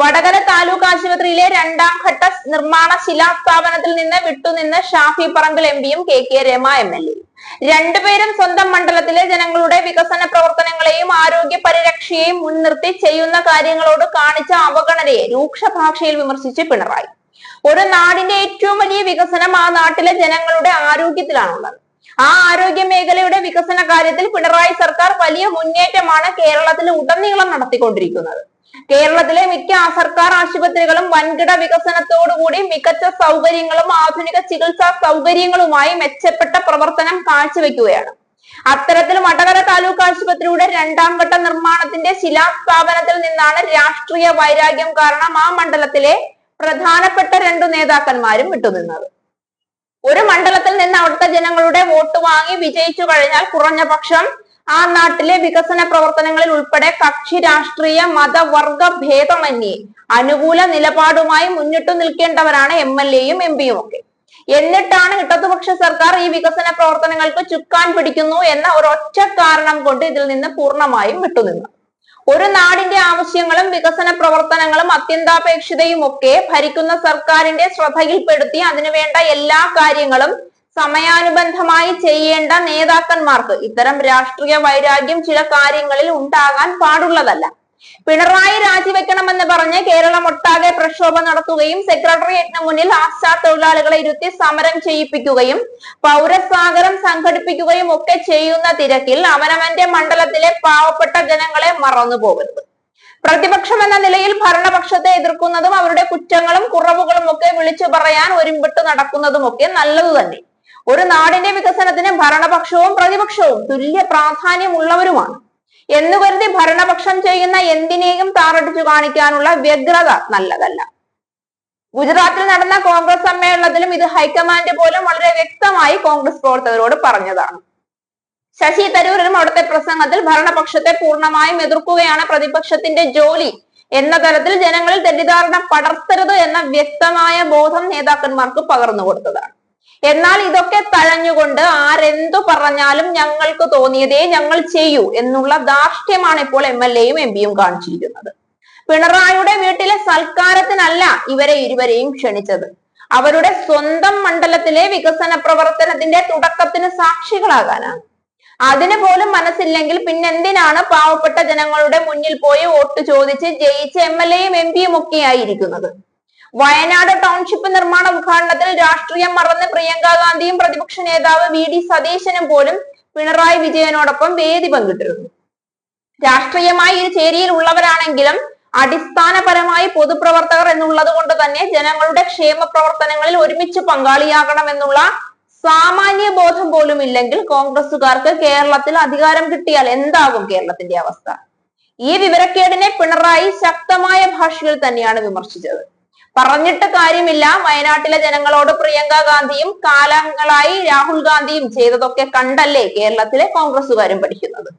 വടകര താലൂക്ക് ആശുപത്രിയിലെ രണ്ടാം ഘട്ട നിർമ്മാണ ശിലാസ്ഥാപനത്തിൽ നിന്ന് വിട്ടുനിന്ന് ഷാഫി പറമ്പിൽ എം പിയും K K Rama M L എയും രണ്ടുപേരും സ്വന്തം മണ്ഡലത്തിലെ ജനങ്ങളുടെ വികസന പ്രവർത്തനങ്ങളെയും ആരോഗ്യ പരിരക്ഷയെയും മുൻനിർത്തി ചെയ്യുന്ന കാര്യങ്ങളോട് കാണിച്ച അവഗണനയെ രൂക്ഷ ഭാഷയിൽ വിമർശിച്ച് പിണറായി. ഒരു നാടിന്റെ ഏറ്റവും വലിയ വികസനം ആ നാട്ടിലെ ജനങ്ങളുടെ ആരോഗ്യത്തിലാണുള്ളത്. ആ ആരോഗ്യ മേഖലയുടെ വികസന കാര്യത്തിൽ പിണറായി സർക്കാർ വലിയ മുന്നേറ്റമാണ് കേരളത്തിൽ ഉടനീളം നടത്തിക്കൊണ്ടിരിക്കുന്നത്. കേരളത്തിലെ മിക്ക സർക്കാർ ആശുപത്രികളും വൻകിട വികസനത്തോടുകൂടി മികച്ച സൗകര്യങ്ങളും ആധുനിക ചികിത്സാ സൗകര്യങ്ങളുമായി മെച്ചപ്പെട്ട പ്രവർത്തനം കാഴ്ചവെക്കുകയാണ്. അത്തരത്തിൽ വടകര താലൂക്ക് ആശുപത്രിയുടെ രണ്ടാം ഘട്ട നിർമ്മാണത്തിന്റെ ശിലാസ്ഥാപനത്തിൽ നിന്നാണ് രാഷ്ട്രീയ വൈരാഗ്യം കാരണം ആ മണ്ഡലത്തിലെ പ്രധാനപ്പെട്ട രണ്ടു നേതാക്കന്മാരും വിട്ടുനിന്നത്. ഒരു മണ്ഡലത്തിൽ നിന്ന് അവിടുത്തെ ജനങ്ങളുടെ വോട്ട് വാങ്ങി വിജയിച്ചു കഴിഞ്ഞാൽ കുറഞ്ഞ പക്ഷം ആ നാട്ടിലെ വികസന പ്രവർത്തനങ്ങളിൽ ഉൾപ്പെടെ കക്ഷി രാഷ്ട്രീയ മത വർഗ ഭേദമന്യേ അനുകൂല നിലപാടുമായി മുന്നിട്ടു നിൽക്കേണ്ടവരാണ് എം എൽ എയും എം പിയും ഒക്കെ എന്നിട്ടാണ് ഇടതുപക്ഷ സർക്കാർ ഈ വികസന പ്രവർത്തനങ്ങൾക്ക് ചുക്കാൻ പിടിക്കുന്നു എന്ന ഒരൊറ്റ കാരണം കൊണ്ട് ഇതിൽ നിന്ന് പൂർണമായും വിട്ടുനിന്നു ഒരു നാടിന്റെ ആവശ്യങ്ങളും വികസന പ്രവർത്തനങ്ങളും അത്യന്താപേക്ഷിതയും ഒക്കെ ഭരിക്കുന്ന സർക്കാരിന്റെ ശ്രദ്ധയിൽപ്പെടുത്തി അതിനുവേണ്ട എല്ലാ കാര്യങ്ങളും സമയാനുബന്ധമായി ചെയ്യേണ്ട നേതാക്കന്മാർക്ക് ഇത്തരം രാഷ്ട്രീയ വൈരാഗ്യം ചില കാര്യങ്ങളിൽ ഉണ്ടാകാൻ പാടുള്ളതല്ല. പിണറായി രാജിവെക്കണമെന്ന് പറഞ്ഞ് കേരളം ഒട്ടാകെ പ്രക്ഷോഭം നടത്തുകയും സെക്രട്ടേറിയറ്റിന് മുന്നിൽ ആശാ തൊഴിലാളികളെ ഇരുത്തി സമരം ചെയ്യിപ്പിക്കുകയും പൗരസാഗരം സംഘടിപ്പിക്കുകയും ഒക്കെ ചെയ്യുന്ന തിരക്കിൽ അവനവന്റെ മണ്ഡലത്തിലെ പാവപ്പെട്ട ജനങ്ങളെ മറന്നു പോകരുത്. പ്രതിപക്ഷം എന്ന നിലയിൽ ഭരണപക്ഷത്തെ എതിർക്കുന്നതും അവരുടെ കുറ്റങ്ങളും കുറവുകളും ഒക്കെ വിളിച്ചു പറയാൻ ഒരുമ്പിട്ട് നടക്കുന്നതും ഒക്കെ നല്ലതു തന്നെ ഒരു നാടിന്റെ വികസനത്തിന് ഭരണപക്ഷവും പ്രതിപക്ഷവും തുല്യ പ്രാധാന്യമുള്ളവരുമാണ്. എന്ന് കരുതി ഭരണപക്ഷം ചെയ്യുന്ന എന്തിനേയും താറടിച്ചു കാണിക്കാനുള്ള വ്യഗ്രത നല്ലതല്ല. ഗുജറാത്തിൽ നടന്ന കോൺഗ്രസ് സമ്മേളനത്തിലും ഇത് ഹൈക്കമാൻഡ് പോലും വളരെ വ്യക്തമായി കോൺഗ്രസ് പ്രവർത്തകരോട് പറഞ്ഞതാണ്. ശശി തരൂരും അവിടുത്തെ പ്രസംഗത്തിൽ ഭരണപക്ഷത്തെ പൂർണമായും എതിർക്കുകയാണ് പ്രതിപക്ഷത്തിന്റെ ജോലി എന്ന തരത്തിൽ ജനങ്ങളിൽ തെറ്റിദ്ധാരണ പടർത്തരുത് എന്ന വ്യക്തമായ ബോധം നേതാക്കന്മാർക്ക് പകർന്നു കൊടുത്തതാണ് എന്നാൽ ഇതൊക്കെ തഴഞ്ഞുകൊണ്ട് ആരെന്തു പറഞ്ഞാലും ഞങ്ങൾക്ക് തോന്നിയതേ ഞങ്ങൾ ചെയ്യൂ എന്നുള്ള ധാർഷ്ട്യമാണ് ഇപ്പോൾ എം എൽ എയും എം പിയും കാണിച്ചിരിക്കുന്നത്. പിണറായിയുടെ വീട്ടിലെ സൽക്കാരത്തിനല്ല ഇവരെ ഇരുവരെയും ക്ഷണിച്ചത്. അവരുടെ സ്വന്തം മണ്ഡലത്തിലെ വികസന പ്രവർത്തനത്തിന്റെ തുടക്കത്തിന് സാക്ഷികളാകാനാണ്. അതിന് പോലും മനസ്സില്ലെങ്കിൽ പിന്നെന്തിനാണ് പാവപ്പെട്ട ജനങ്ങളുടെ മുന്നിൽ പോയി വോട്ട് ചോദിച്ച് ജയിച്ച എം എൽ എയും എം പിയും ഒക്കെ ആയിരിക്കുന്നത് വയനാട് ടൗൺഷിപ്പ് നിർമ്മാണ ഉദ്ഘാടനത്തിൽ രാഷ്ട്രീയം മറന്ന് പ്രിയങ്ക ഗാന്ധിയും പ്രതിപക്ഷ നേതാവ് വി ഡി സതീശനും പോലും പിണറായി വിജയനോടൊപ്പം വേദി പങ്കിട്ടിരുന്നു. രാഷ്ട്രീയമായി ഈ ചേരിയിൽ ഉള്ളവരാണെങ്കിലും അടിസ്ഥാനപരമായി പൊതുപ്രവർത്തകർ എന്നുള്ളത് കൊണ്ട് തന്നെ ജനങ്ങളുടെ ക്ഷേമ പ്രവർത്തനങ്ങളിൽ ഒരുമിച്ച് പങ്കാളിയാകണമെന്നുള്ള സാമാന്യ ബോധം പോലും ഇല്ലെങ്കിൽ കോൺഗ്രസുകാർക്ക് കേരളത്തിൽ അധികാരം കിട്ടിയാൽ എന്താകും കേരളത്തിന്റെ അവസ്ഥ? ഈ വിവരക്കേടിനെ പിണറായി ശക്തമായ ഭാഷയിൽ തന്നെയാണ് വിമർശിച്ചത്. പറഞ്ഞിട്ട് കാര്യമില്ല. വയനാട്ടിലെ ജനങ്ങളോട് പ്രിയങ്ക ഗാന്ധിയും കാലങ്ങളായി രാഹുൽ ഗാന്ധിയും ചെയ്തതൊക്കെ കണ്ടല്ലേ കേരളത്തിലെ കോൺഗ്രസ്സുകാരും പഠിക്കുന്നത്?